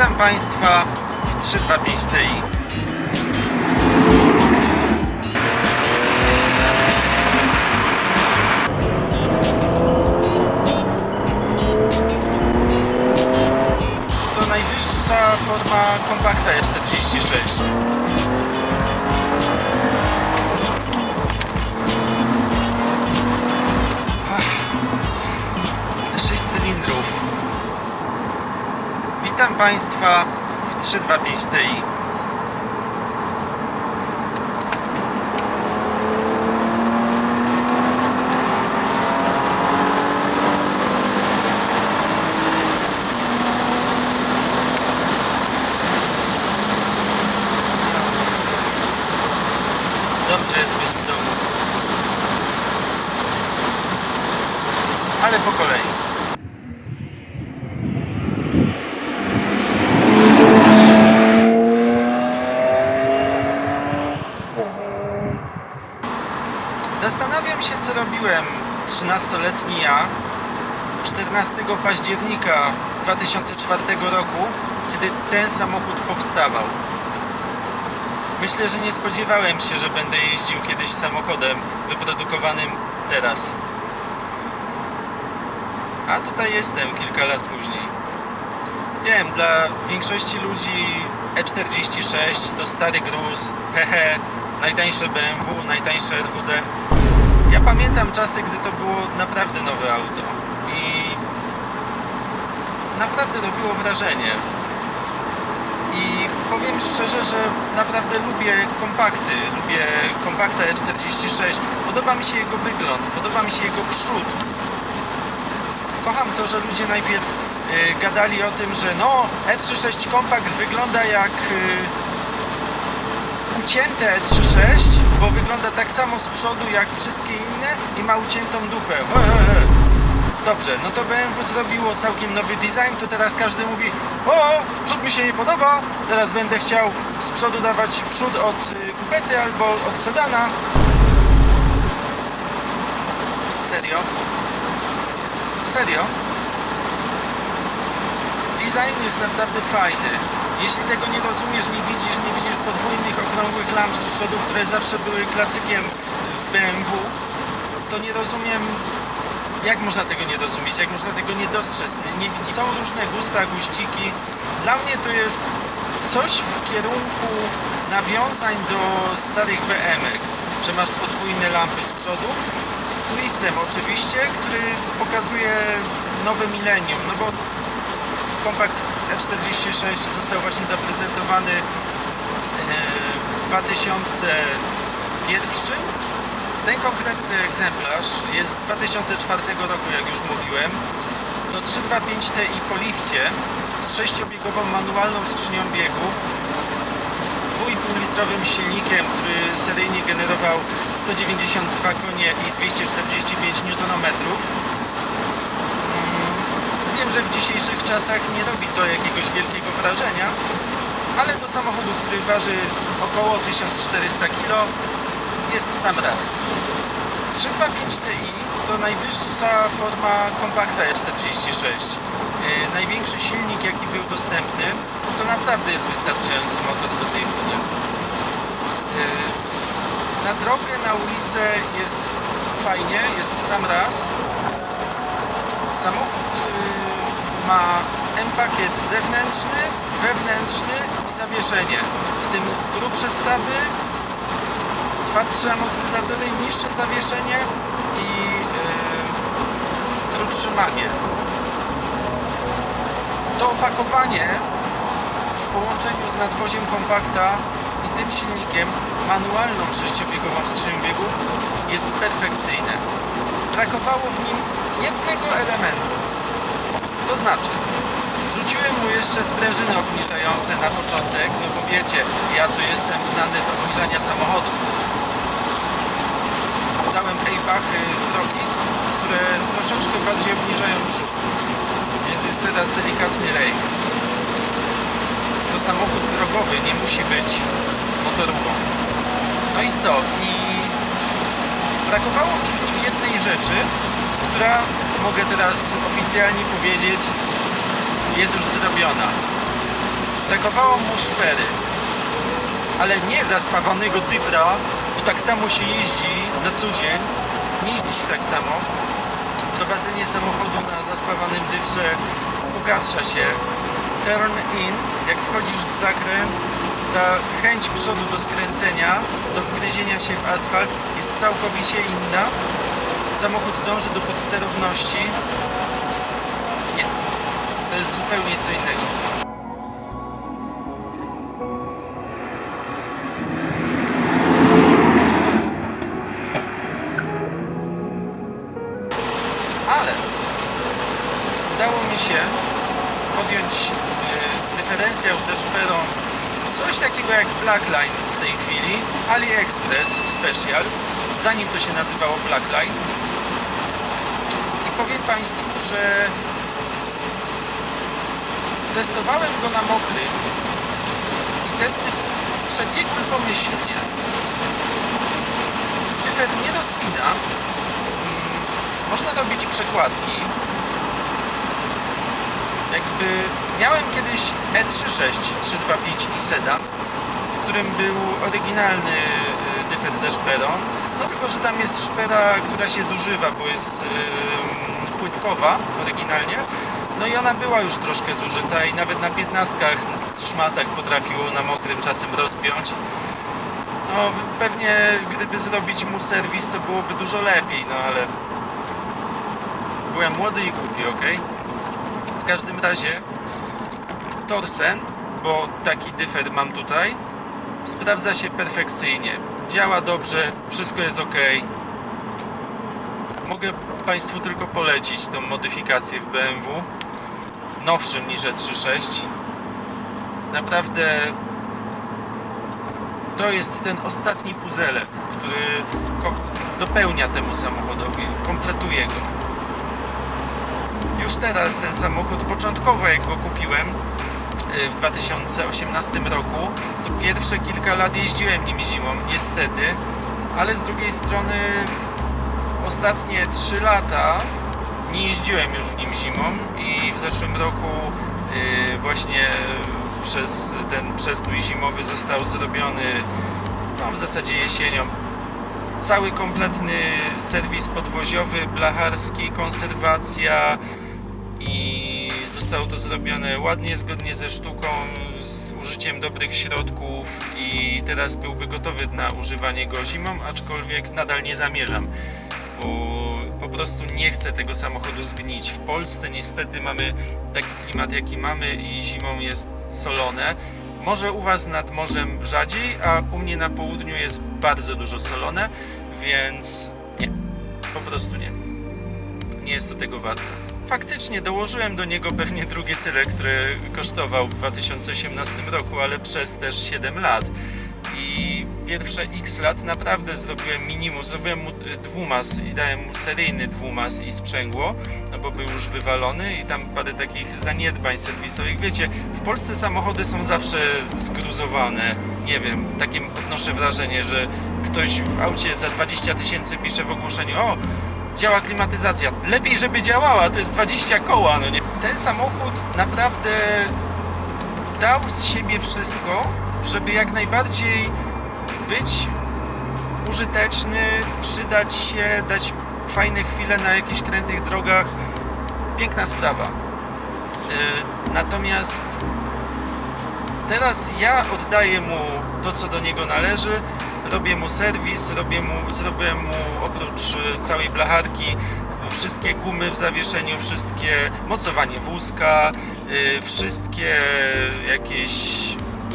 Witam Państwa w 325 Ti. To najwyższa forma kompakta E E46. Ach, 6 cylindrów. Witam Państwa w 325 Ti. Dobrze jest być w domu. Ale po kolei. Robiłem 13-letni ja 14 października 2004 roku, kiedy ten samochód powstawał. Myślę, że nie spodziewałem się, że będę jeździł kiedyś samochodem wyprodukowanym teraz. A tutaj jestem kilka lat później. Wiem, dla większości ludzi E46 to stary gruz, hehe, najtańsze BMW, najtańsze RWD. Ja pamiętam czasy, gdy to było naprawdę nowe auto i naprawdę robiło wrażenie. I powiem szczerze, że naprawdę lubię kompakty, lubię kompakta E46. Podoba mi się jego wygląd, podoba mi się jego przód. Kocham to, że ludzie najpierw y, gadali o tym, że no E36 kompakt wygląda jak y, ucięte E36, bo wygląda tak samo z przodu jak wszystkie inne i ma uciętą dupę. Dobrze, no to BMW zrobiło całkiem nowy design, to teraz każdy mówi o, przód mi się nie podoba, teraz będę chciał z przodu dawać przód od y, kupety albo od sedana. Serio? Serio? Design jest naprawdę fajny. Jeśli tego nie rozumiesz, nie widzisz, nie widzisz podwójnych, okrągłych lamp z przodu, które zawsze były klasykiem w BMW, to nie rozumiem, jak można tego nie rozumieć, jak można tego nie dostrzec. Nie. Są różne gusta, guściki. Dla mnie to jest coś w kierunku nawiązań do starych BM-ek, że masz podwójne lampy z przodu, z twistem oczywiście, który pokazuje nowe milenium, no bo kompakt E46 został właśnie zaprezentowany e, w 2001. Ten konkretny egzemplarz jest z 2004 roku, jak już mówiłem. To 325 Ti po lifcie z sześciobiegową manualną skrzynią biegów, 2,5 litrowym silnikiem, który seryjnie generował 192 konie i 245 Nm. Że w dzisiejszych czasach nie robi to jakiegoś wielkiego wrażenia, ale do samochodu, który waży około 1400 kg, jest w sam raz. 325 Ti to najwyższa forma kompakta E46. Yy, największy silnik, jaki był dostępny, to naprawdę jest wystarczający motor do tej budy. Yy, na drogę, na ulicę jest fajnie, jest w sam raz. Samochód y, ma M-pakiet zewnętrzny, wewnętrzny i zawieszenie. W tym grubsze stawy, twardsze amortyzatory, niższe zawieszenie i y, krótszy manier. To opakowanie w połączeniu z nadwoziem kompakta i tym silnikiem, manualną sześciobiegową skrzynią biegów jest perfekcyjne. Brakowało w nim jednego elementu. To znaczy, wrzuciłem mu jeszcze sprężyny obniżające na początek, no bo wiecie, ja tu jestem znany z obniżania samochodów. Dałem Eibachy Rocket, które troszeczkę bardziej obniżają przód, więc jest teraz delikatny rejk. To samochód drogowy, nie musi być motorową. No i co? I brakowało mi w nim jednej rzeczy, która, mogę teraz oficjalnie powiedzieć, jest już zrobiona. brakowało mu szpery. Ale nie zaspawanego dyfra, bo tak samo się jeździ na co dzień. Nie jeździ się tak samo. Prowadzenie samochodu na zaspawanym dyfrze pogarsza się. Turn in, jak wchodzisz w zakręt, ta chęć przodu do skręcenia, do wgryzienia się w asfalt jest całkowicie inna. Samochód dąży do podsterowności. Nie, to jest zupełnie co innego. Ale udało mi się podjąć y, dyferencjał ze szperą coś takiego jak Blackline w tej chwili, AliExpress Special, zanim to się nazywało Blackline. Państwu, że testowałem go na mokrym i testy przebiegły pomyślnie. Dyfer nie rozpina, Mm, można robić przekładki. Jakby miałem kiedyś E E36 325 i sedan, w którym był oryginalny y, dyfer ze szperą. No tylko, że tam jest szpera, która się zużywa, bo jest ym, płytkowa oryginalnie. No i ona była już troszkę zużyta i nawet na piętnastkach szmatach potrafiło na mokrym czasem rozpiąć. No pewnie gdyby zrobić mu serwis to byłoby dużo lepiej, no ale byłem młody i głupi, ok? W każdym razie Torsen, bo taki dyfer mam tutaj, sprawdza się perfekcyjnie. Działa dobrze, wszystko jest ok. Mogę Państwu tylko polecić tą modyfikację w BMW. Nowszym niż E E36. Naprawdę to jest ten ostatni puzelek, który dopełnia temu samochodowi, kompletuje go. Już teraz ten samochód, początkowo jak go kupiłem y, w 2018 roku, to pierwsze kilka lat jeździłem nim zimą, niestety, ale z drugiej strony ostatnie 3 lata nie jeździłem już w nim zimą i w zeszłym roku y, właśnie przez ten przestój zimowy został zrobiony no, w zasadzie jesienią. Cały kompletny serwis podwoziowy, blacharski, konserwacja i zostało to zrobione ładnie, zgodnie ze sztuką, z użyciem dobrych środków i teraz byłby gotowy na używanie go zimą, aczkolwiek nadal nie zamierzam, prostu nie chcę tego samochodu zgnić. W Polsce niestety mamy taki klimat jaki mamy i zimą jest solone. Może u Was nad morzem rzadziej, a u mnie na południu jest bardzo dużo solone, więc nie, po prostu nie. Nie jest to tego warte. Faktycznie dołożyłem do niego pewnie drugie tyle, które kosztował w 2018 roku, ale przez też 7 lat. I pierwsze x lat naprawdę zrobiłem minimum, zrobiłem mu y, dwumas i dałem mu seryjny dwumas i sprzęgło, no bo był już wywalony i tam parę takich zaniedbań serwisowych. Wiecie, w Polsce samochody są zawsze zgruzowane. Nie wiem, takie odnoszę wrażenie, że ktoś w aucie za 20 tysięcy pisze w ogłoszeniu, o, działa klimatyzacja. Lepiej, żeby działała, to jest 20 koła, no nie? Ten samochód naprawdę dał z siebie wszystko, żeby jak najbardziej być użyteczny, przydać się, dać fajne chwile na jakichś krętych drogach. Piękna sprawa. Yy, Natomiast teraz ja oddaję mu to, co do niego należy. Robię mu serwis, robię mu, zrobię mu oprócz y, całej blacharki wszystkie gumy w zawieszeniu, wszystkie mocowanie wózka, y, wszystkie jakieś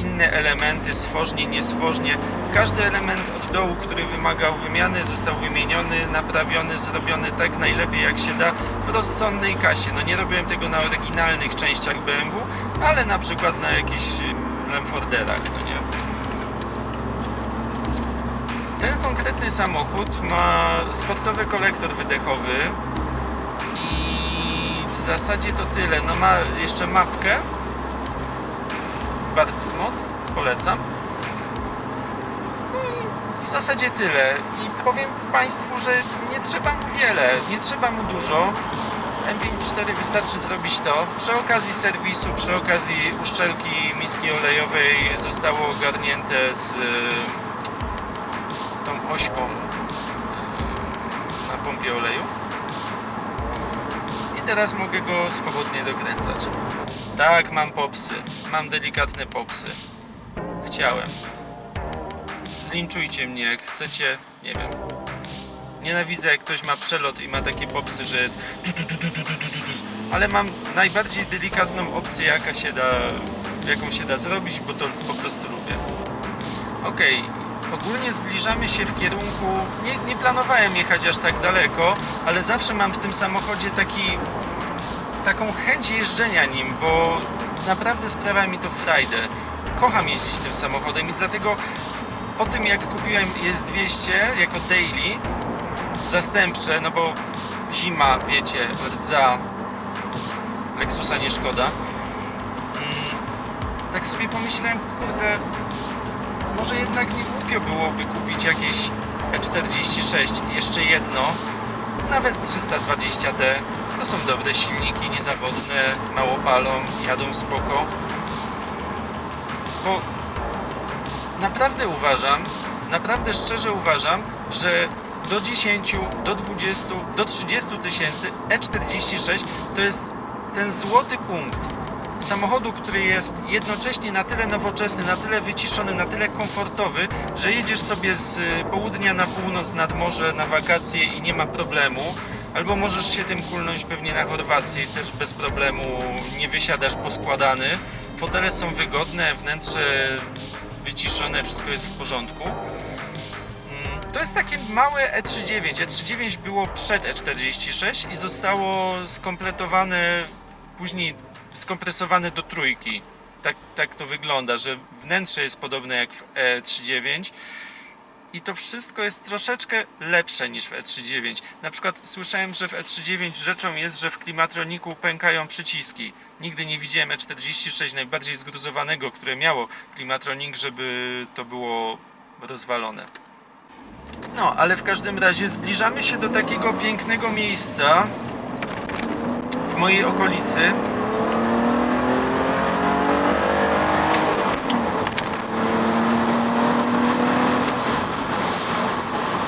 inne elementy, swożnie, nieswożnie. Każdy element od dołu, który wymagał wymiany, został wymieniony, naprawiony, zrobiony tak najlepiej jak się da w rozsądnej kasie. No nie robiłem tego na oryginalnych częściach BMW, ale na przykład na jakichś y, Lemforderach, no nie? Ten konkretny samochód ma sportowy kolektor wydechowy i w zasadzie to tyle. No ma jeszcze mapkę. Bartsmod, polecam. No i w zasadzie tyle. I powiem Państwu, że nie trzeba mu wiele, nie trzeba mu dużo. M54 wystarczy zrobić to. Przy okazji serwisu, przy okazji uszczelki miski olejowej zostało ogarnięte z y, tą ośką y, na pompie oleju. Teraz mogę go swobodnie dokręcać. Tak, mam popsy. Mam delikatne popsy. Chciałem. Zlinczujcie mnie, jak chcecie, nie wiem. Nienawidzę, jak ktoś ma przelot i ma takie popsy, że jest. Ale mam najbardziej delikatną opcję, jaka się da, jaką się da zrobić, bo to po prostu lubię. Okej, ogólnie zbliżamy się w kierunku. Nie, nie planowałem jechać aż tak daleko, ale zawsze mam w tym samochodzie taki, taką chęć jeżdżenia nim, bo naprawdę sprawia mi to frajdę. Kocham jeździć tym samochodem i dlatego po tym jak kupiłem jest 200 jako daily, zastępcze, no bo zima, wiecie, rdza, Lexusa nie szkoda. Mm, tak sobie pomyślałem, kurde, może jednak nie głupio byłoby kupić jakieś E46, jeszcze jedno, nawet 320D. To są dobre silniki, niezawodne, mało palą, jadą spoko. Bo naprawdę uważam, naprawdę szczerze uważam, że do 10, do 20, do 30 tysięcy E46 to jest ten złoty punkt samochodu, który jest jednocześnie na tyle nowoczesny, na tyle wyciszony, na tyle komfortowy, że jedziesz sobie z y, południa na północ nad morze na wakacje i nie ma problemu. Albo możesz się tym kulnąć pewnie na Chorwację i też bez problemu nie wysiadasz poskładany. Fotele są wygodne, wnętrze wyciszone, wszystko jest w porządku. Mm, To jest takie małe E39. E39 było przed E46 i zostało skompletowane później skompresowane do trójki. Tak, tak to wygląda, że wnętrze jest podobne jak w E39 i to wszystko jest troszeczkę lepsze niż w E39. Na przykład słyszałem, że w E39 rzeczą jest, że w klimatroniku pękają przyciski. Nigdy nie widziałem E46 najbardziej zgruzowanego, które miało klimatronik, żeby to było rozwalone. No, ale w każdym razie zbliżamy się do takiego pięknego miejsca w mojej okolicy.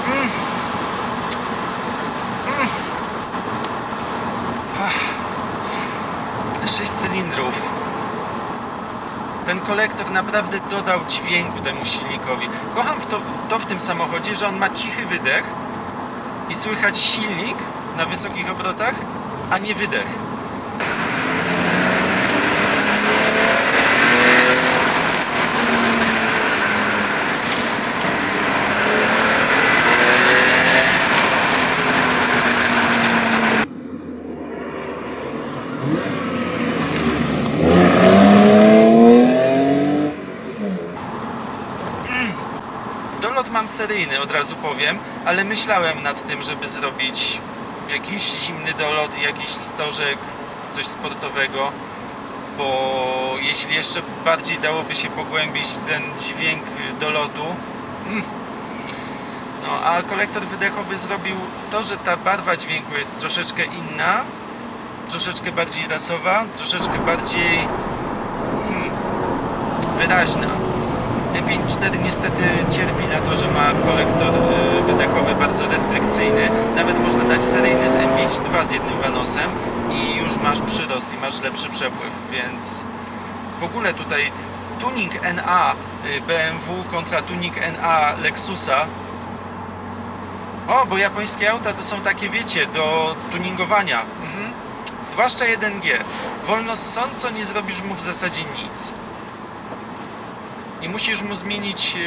Mm. Mm. Ach. Te sześć cylindrów. Ten kolektor naprawdę dodał dźwięku temu silnikowi. Kocham to, to w tym samochodzie, że on ma cichy wydech i słychać silnik na wysokich obrotach, a nie wydech. Dolot mam seryjny, od razu powiem, ale myślałem nad tym, żeby zrobić jakiś zimny dolot i jakiś stożek, coś sportowego, bo jeśli jeszcze bardziej dałoby się pogłębić ten dźwięk dolotu, mm, no a kolektor wydechowy zrobił to, że ta barwa dźwięku jest troszeczkę inna, troszeczkę bardziej rasowa, troszeczkę bardziej hmm, wyraźna. M54 niestety cierpi na to, że ma kolektor y, wydechowy bardzo restrykcyjny. Nawet można dać seryjny z M52 z jednym vanosem i już masz przyrost i masz lepszy przepływ, więc w ogóle tutaj tuning NA y, BMW kontra tuning NA Lexusa o, bo japońskie auta to są takie, wiecie, do tuningowania. Mhm. Zwłaszcza 1G. Wolno ssąco nie zrobisz mu w zasadzie nic i musisz mu zmienić yy,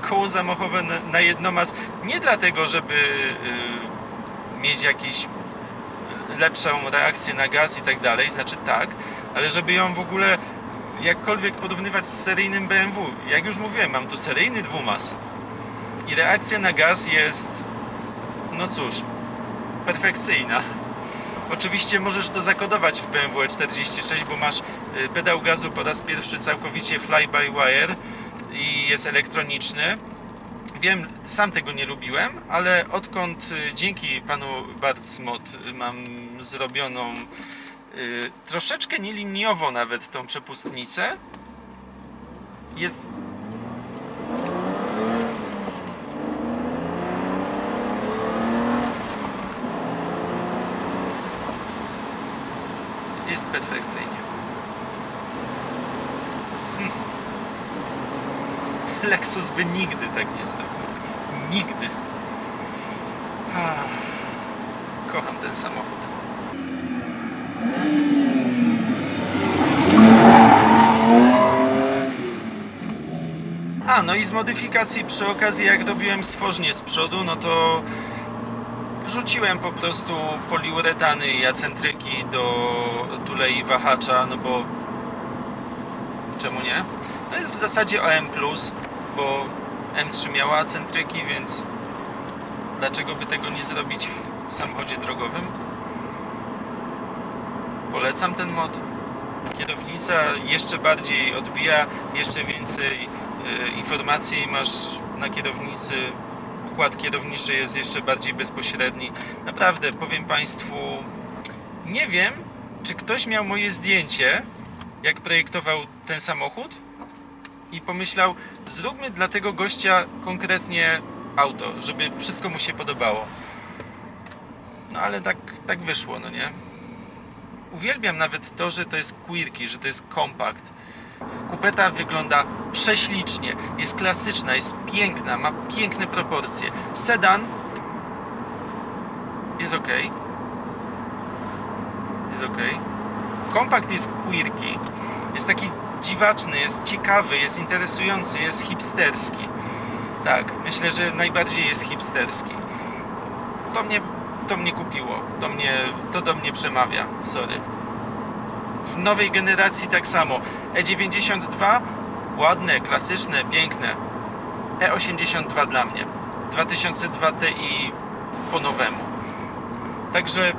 koło zamachowe na, jednomas nie dlatego, żeby yy, mieć jakieś lepszą reakcję na gaz i tak dalej, znaczy tak, ale żeby ją w ogóle jakkolwiek porównywać z seryjnym BMW. Jak już mówiłem, mam tu seryjny dwumas i reakcja na gaz jest no cóż, perfekcyjna. Oczywiście możesz to zakodować w BMW E46, bo masz y, pedał gazu po raz pierwszy całkowicie fly-by-wire i jest elektroniczny. Wiem, sam tego nie lubiłem, ale odkąd y, dzięki panu Bartsmot y, mam zrobioną troszeczkę nieliniowo nawet tą przepustnicę, jest jest perfekcyjnie. Hm. Lexus by nigdy tak nie zrobił. Nigdy. Ah, Kocham ten samochód. A, no i z modyfikacji przy okazji jak robiłem stworznie z przodu, no to wrzuciłem po prostu poliuretany i acentryki do tulei wahacza, no bo czemu nie? To jest w zasadzie OM+, bo M3 miała acentryki, więc dlaczego by tego nie zrobić w samochodzie drogowym? Polecam ten mod. Kierownica jeszcze bardziej odbija, jeszcze więcej e, informacji masz na kierownicy. Układ kierowniczy jest jeszcze bardziej bezpośredni. Naprawdę, powiem Państwu, nie wiem, czy ktoś miał moje zdjęcie, jak projektował ten samochód i pomyślał, zróbmy dla tego gościa konkretnie auto, żeby wszystko mu się podobało. No ale tak, tak wyszło, no nie? Uwielbiam nawet to, że to jest quirky, że to jest kompakt. Kupeta wygląda prześlicznie, jest klasyczna, jest piękna, ma piękne proporcje. Sedan jest ok. Jest ok. Kompakt jest quirky, jest taki dziwaczny, jest ciekawy, jest interesujący, jest hipsterski. Tak, myślę, że najbardziej jest hipsterski. To mnie, to mnie kupiło, to, mnie, to do mnie przemawia, sorry. W nowej generacji tak samo. E92 ładne, klasyczne, piękne. E82 dla mnie. 2002 Ti po nowemu. Także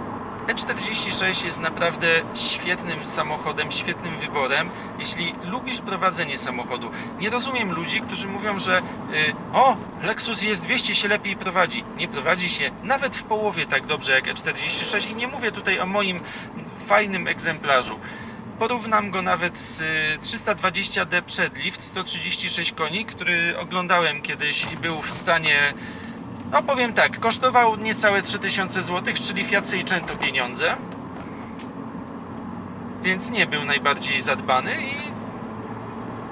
E46 jest naprawdę świetnym samochodem, świetnym wyborem, jeśli lubisz prowadzenie samochodu. Nie rozumiem ludzi, którzy mówią, że y, o, Lexus jest200 się lepiej prowadzi. Nie prowadzi się nawet w połowie tak dobrze jak E46 i nie mówię tutaj o moim fajnym egzemplarzu. Porównam go nawet z y, 320D Przedlift 136 koni, który oglądałem kiedyś i był w stanie no powiem tak, kosztował niecałe 3000 zł, czyli Fiat Seicento pieniądze. Więc nie był najbardziej zadbany i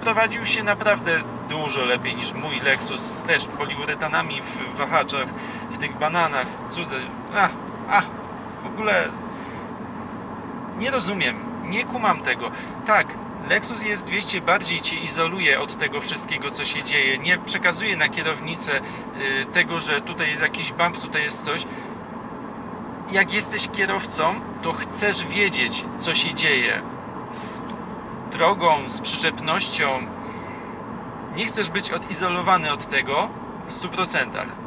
prowadził się naprawdę dużo lepiej niż mój Lexus z też poliuretanami w wahaczach, w tych bananach, cudy. A, a, w ogóle nie rozumiem, nie kumam tego. Tak, Lexus jest 200 bardziej Cię izoluje od tego wszystkiego, co się dzieje. Nie przekazuje na kierownicę y, tego, że tutaj jest jakiś bump, tutaj jest coś. Jak jesteś kierowcą, to chcesz wiedzieć, co się dzieje z drogą, z przyczepnością. Nie chcesz być odizolowany od tego w 100%.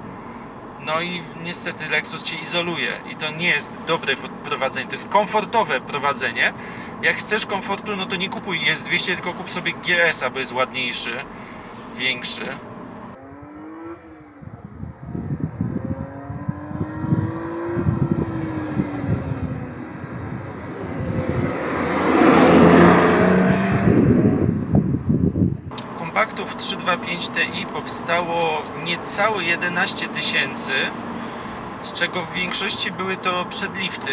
No i niestety Lexus Cię izoluje i to nie jest dobre prowadzenie, to jest komfortowe prowadzenie. Jak chcesz komfortu, no to nie kupuj S200, tylko kup sobie GS-a, bo jest ładniejszy, większy. Kompaktów 325 Ti powstało niecałe 11 tysięcy, z czego w większości były to przedlifty.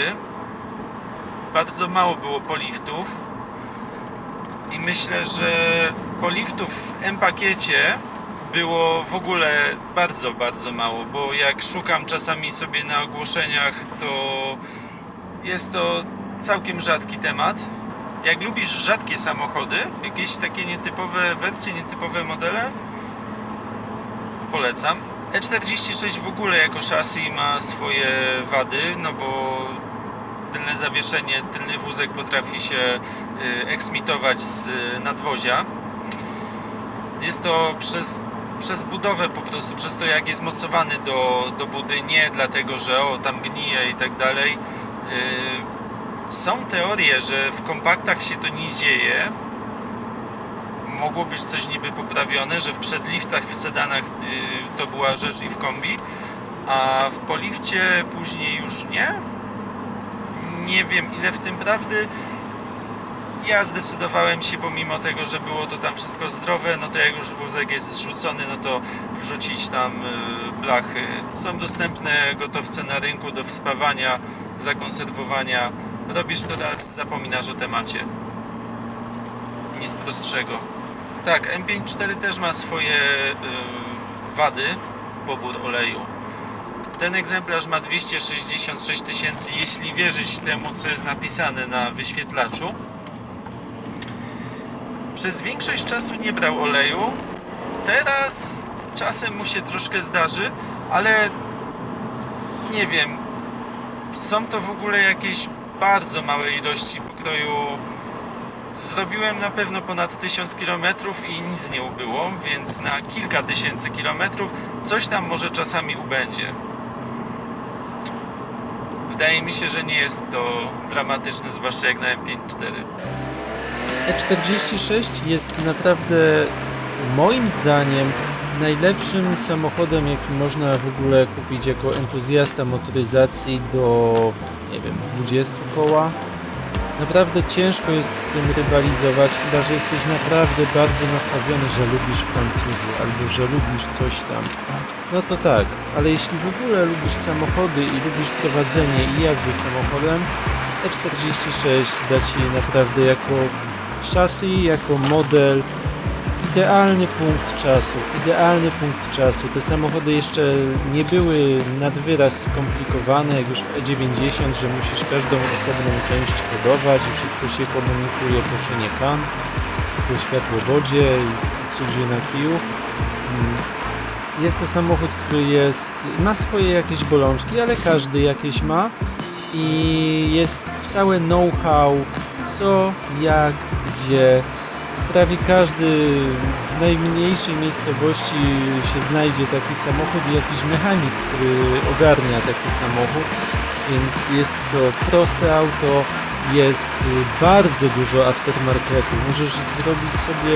Bardzo mało było poliftów. I myślę, że poliftów w M-pakiecie było w ogóle bardzo, bardzo mało, bo jak szukam czasami sobie na ogłoszeniach, to jest to całkiem rzadki temat. Jak lubisz rzadkie samochody, jakieś takie nietypowe wersje, nietypowe modele, polecam. E46 w ogóle jako chassis ma swoje wady, no bo tylne zawieszenie, tylny wózek potrafi się y, eksmitować z nadwozia. Jest to przez, przez budowę po prostu, przez to jak jest mocowany do, do budy, nie dlatego, że o tam gnije i tak dalej. Y, Są teorie, że w kompaktach się to nie dzieje. mogło być coś niby poprawione, że w przedliftach w sedanach y, to była rzecz i w kombi, a w polifcie później już nie. Nie wiem ile w tym prawdy. Ja zdecydowałem się, pomimo tego, że było to tam wszystko zdrowe, no to jak już wózek jest zrzucony, no to wrzucić tam y, blachy. Są dostępne gotowce na rynku do wspawania, zakonserwowania. Robisz to raz, zapominasz o temacie. Nic prostszego. Tak, M54 też ma swoje y, wady, pobór oleju. Ten egzemplarz ma 266 tysięcy, jeśli wierzyć temu, co jest napisane na wyświetlaczu. Przez większość czasu nie brał oleju. Teraz czasem mu się troszkę zdarzy, ale nie wiem. Są to w ogóle jakieś bardzo małe ilości pokroju. Zrobiłem na pewno ponad 1000 km i nic nie ubyło, więc na kilka tysięcy kilometrów coś tam może czasami ubędzie. Wydaje mi się, że nie jest to dramatyczne, zwłaszcza jak na M54. E46 E jest naprawdę moim zdaniem najlepszym samochodem, jaki można w ogóle kupić jako entuzjasta motoryzacji do, nie wiem, 20 koła. Naprawdę ciężko jest z tym rywalizować, chyba że jesteś naprawdę bardzo nastawiony, że lubisz Francuzy albo że lubisz coś tam. No to tak, ale jeśli w ogóle lubisz samochody i lubisz prowadzenie i jazdę samochodem, E46 da Ci naprawdę jako Chassis jako model idealny punkt czasu, idealny punkt czasu. Te samochody jeszcze nie były nad wyraz skomplikowane, jak już w E90, że musisz każdą osobną część kodować i wszystko się komunikuje po szynie pan, po światłowodzie i cudzie na kiju. Mm. Jest to samochód, który jest, ma swoje jakieś bolączki, ale każdy jakieś ma i jest całe know-how, co, jak, gdzie. Prawie każdy w najmniejszej miejscowości się znajdzie taki samochód i jakiś mechanik, który ogarnia taki samochód, więc jest to proste auto, jest bardzo dużo aftermarketu. Możesz zrobić sobie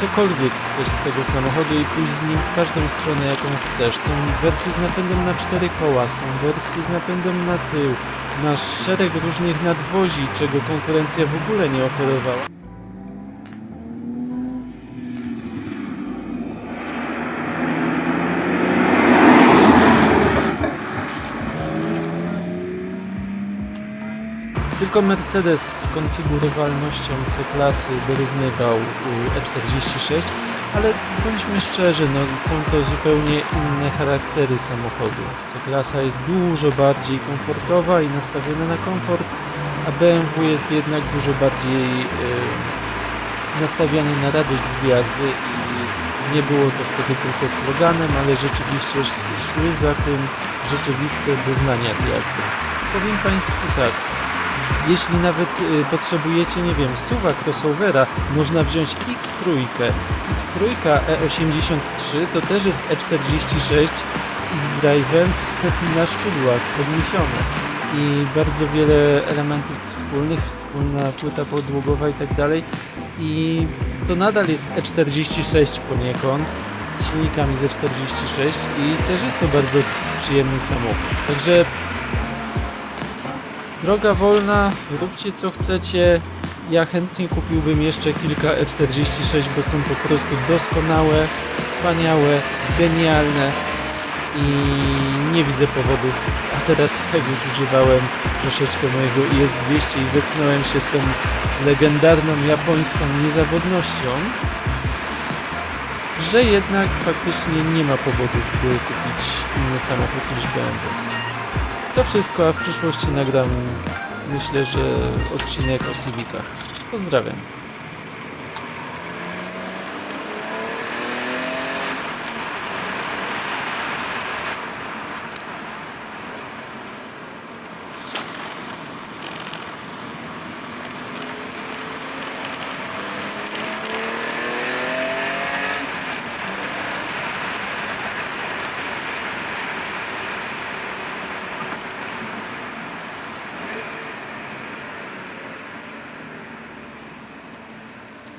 cokolwiek chcesz z tego samochodu i pójść z nim w każdą stronę, jaką chcesz. Są wersje z napędem na cztery koła, są wersje z napędem na tył. Masz szereg różnych nadwozi, czego konkurencja w ogóle nie oferowała. Tylko Mercedes z konfigurowalnością C-klasy dorównywał u E46, ale bądźmy szczerzy, no, są to zupełnie inne charaktery samochodu. C-klasa jest dużo bardziej komfortowa i nastawiona na komfort, a BMW jest jednak dużo bardziej y, nastawiony na radość z jazdy i nie było to wtedy tylko sloganem, ale rzeczywiście sz- szły za tym rzeczywiste doznania z jazdy. Powiem Państwu tak, jeśli nawet y, potrzebujecie, nie wiem, suwa crossovera, można wziąć X3. X3 E83 to też jest E46 z X-Drive'em na szczudłach podniesione. I bardzo wiele elementów wspólnych, wspólna płyta podłogowa i tak dalej. I to nadal jest E46 poniekąd z silnikami z E46 i też jest to bardzo przyjemny samochód. Także Droga wolna, róbcie co chcecie. Ja chętnie kupiłbym jeszcze kilka E46, bo są po prostu doskonałe, wspaniałe, genialne i nie widzę powodów. A teraz jak już używałem troszeczkę mojego IS-200 i zetknąłem się z tą legendarną japońską niezawodnością, że jednak faktycznie nie ma powodów, by kupić inny samochód niż BMW. To wszystko, a w przyszłości nagram myślę, że odcinek o Civicach. Pozdrawiam.